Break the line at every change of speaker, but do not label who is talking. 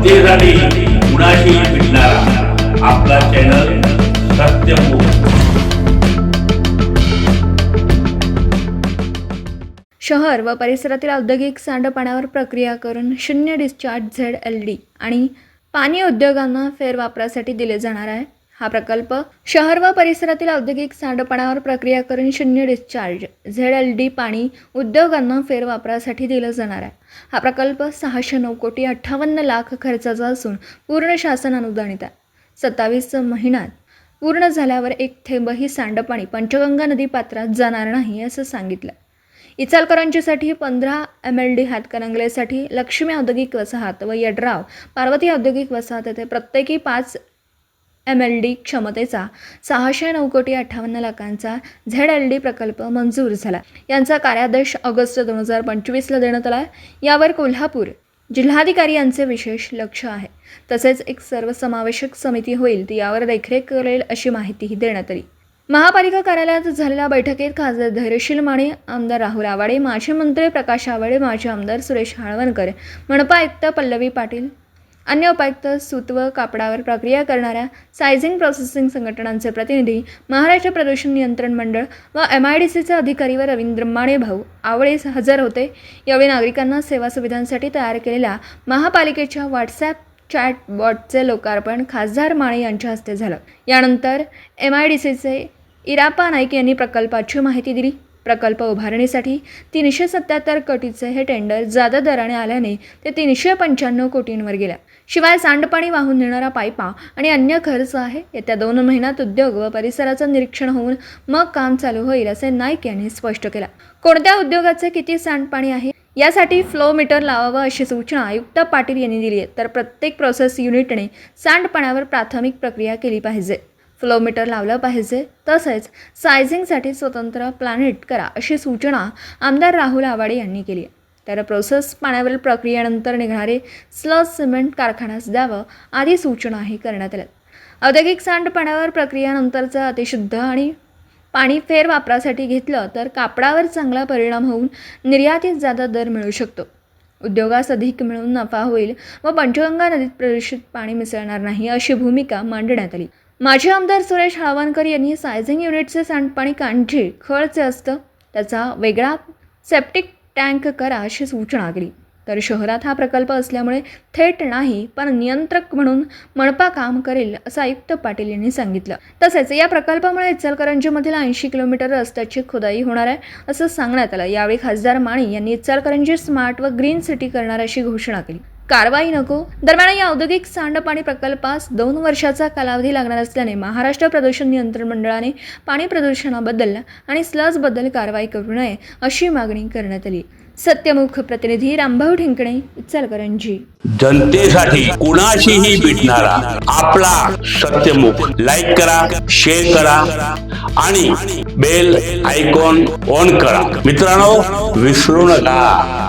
जनतेसाठी कुणाशी भेटणारा आपला चॅनल सत्यमुख
शहर व परिसरातील औद्योगिक सांडपाण्यावर प्रक्रिया करून शून्य डिस्चार्ज झेड एल डी आणि पाणी उद्योगांना फेरवापरासाठी दिले जाणार आहे. हा प्रकल्प शहर व परिसरातील औद्योगिक सांडपाण्यावर प्रक्रिया करून शून्य डिस्चार्ज झेड एल डी पाणी उद्योगांना फेरवापरासाठी दिलं जाणार आहे. हा प्रकल्प सहाशे नऊ कोटी अठ्ठावन्न लाख खर्चाचा असून पूर्ण शासन अनुदानित आहे. सत्तावीस महिन्यात पूर्ण झाल्यावर एक थेंबही सांडपाणी पंचगंगा नदी पात्रात जाणार नाही असं सांगितलं. इचालकरांच्यासाठी पंधरा एम एल डी हातकणंगलेसाठी लक्ष्मी औद्योगिक वसाहत व यड्राव पार्वती औद्योगिक वसाहत येथे प्रत्येकी पाच एम एल डी क्षमतेचा सहाशे नऊ कोटी अठ्ठावन्न लाखांचा झेड एल डी प्रकल्प मंजूर झाला. यांचा कार्यादेश ऑगस्ट दोन हजार पंचवीसला देण्यात आला. आहे यावर कोल्हापूर जिल्हाधिकारी यांचे विशेष लक्ष आहे. तसेच एक सर्वसमावेशक समिती होईल ती यावर देखरेख करेल अशी माहितीही देण्यात आली. महापालिका कार्यालयात झालेल्या बैठकीत खासदार धैर्यशील माने आमदार राहुल आवाडे माजी मंत्री प्रकाश आवाडे माजी आमदार सुरेश हाळवणकर मनपा आयुक्त पल्लवी पाटील अन्य उपायुक्त सुतव कापडावर प्रक्रिया करणाऱ्या सायझिंग प्रोसेसिंग संघटनांचे प्रतिनिधी महाराष्ट्र प्रदूषण नियंत्रण मंडळ व एम आय डी सीचे अधिकारी व रवींद्र माने भाऊ आवळे हजर होते. यावेळी नागरिकांना सेवा सुविधांसाठी तयार केलेल्या महापालिकेच्या व्हॉट्सॲप चॅट बॉटचे लोकार्पण खासदार माने यांच्या हस्ते झालं. यानंतर एम आय डी सीचे इरापा नाईक यांनी प्रकल्पाची माहिती दिली. प्रकल्प उभारणीसाठी तीनशे सत्याहत्तर कोटीचे हे टेंडर जादा दराने आल्याने ते तीनशे पंच्याण्णव कोटींवर गेल्या. शिवाय सांडपाणी वाहून नेणारा पायपा आणि अन्य खर्च आहे येत्या दोन महिन्यात उद्योग व परिसराचं निरीक्षण होऊन मग काम चालू होईल असे नाईक यांनी स्पष्ट केला. कोणत्या उद्योगाचे किती सांडपाणी आहे? यासाठी फ्लो मीटर लावावं अशी सूचना आयुक्त पाटील यांनी दिली आहे तर प्रत्येक प्रोसेस युनिटने सांडपाण्यावर प्राथमिक प्रक्रिया केली पाहिजे. फ्लोमीटर लावलं पाहिजे. तसेच सायझिंगसाठी स्वतंत्र प्लॅनेट करा अशी सूचना आमदार राहुल आवाडे यांनी केली. तर प्रोसेस पाण्यावरील प्रक्रियेनंतर निघणारे स्लस सिमेंट कारखान्यास द्यावं आदी सूचनाही करण्यात आल्या औद्योगिक सांडपाण्यावर प्रक्रियानंतरचं अतिशुद्ध आणि पाणी फेर वापरासाठी घेतलं तर कापडावर चांगला परिणाम होऊन निर्यातीत जादा दर मिळू शकतो. उद्योगास अधिक मिळून नफा होईल व पंचगंगा नदीत प्रदूषित पाणी मिसळणार नाही अशी भूमिका मांडण्यात आली. माजी आमदार सुरेश हळवणकर यांनी सायझिंग युनिटचे सांडपाणी कांढे खळचे असतं त्याचा वेगळा सेप्टिक टँक करा अशी सूचना केली. तर शहरात हा प्रकल्प असल्यामुळे थेट नाही पण नियंत्रक म्हणून मनपा काम करेल असं आयुक्त पाटील यांनी सांगितलं. तसेच या प्रकल्पामुळे इचलकरंजीमधील ऐंशी किलोमीटर रस्त्याची खुदाई होणार आहे असं सांगण्यात आलं. यावेळी खासदार माणी यांनी इचलकरंजी स्मार्ट व ग्रीन सिटी करणार अशी घोषणा केली. कारवाई नको. दरम्यान या औद्योगिक सांडपाणी प्रकल्पास दोन वर्षाचा कालावधी लागणार असल्याने महाराष्ट्र प्रदूषण नियंत्रण मंडळाने पाणी प्रदूषणाबद्दल आणि स्लजबद्दल कारवाई करू नये अशी मागणी करण्यात आली. सत्यमुख प्रतिनिधी रामभाऊ ठिंकणे इचलकरंजी.
जनतेसाठी कुणाशीही भेटणारा आपला सत्यमुख. लाईक करा शेअर करा आणि बेल आयकॉन ऑन करा. मित्रांनो विसरू नका.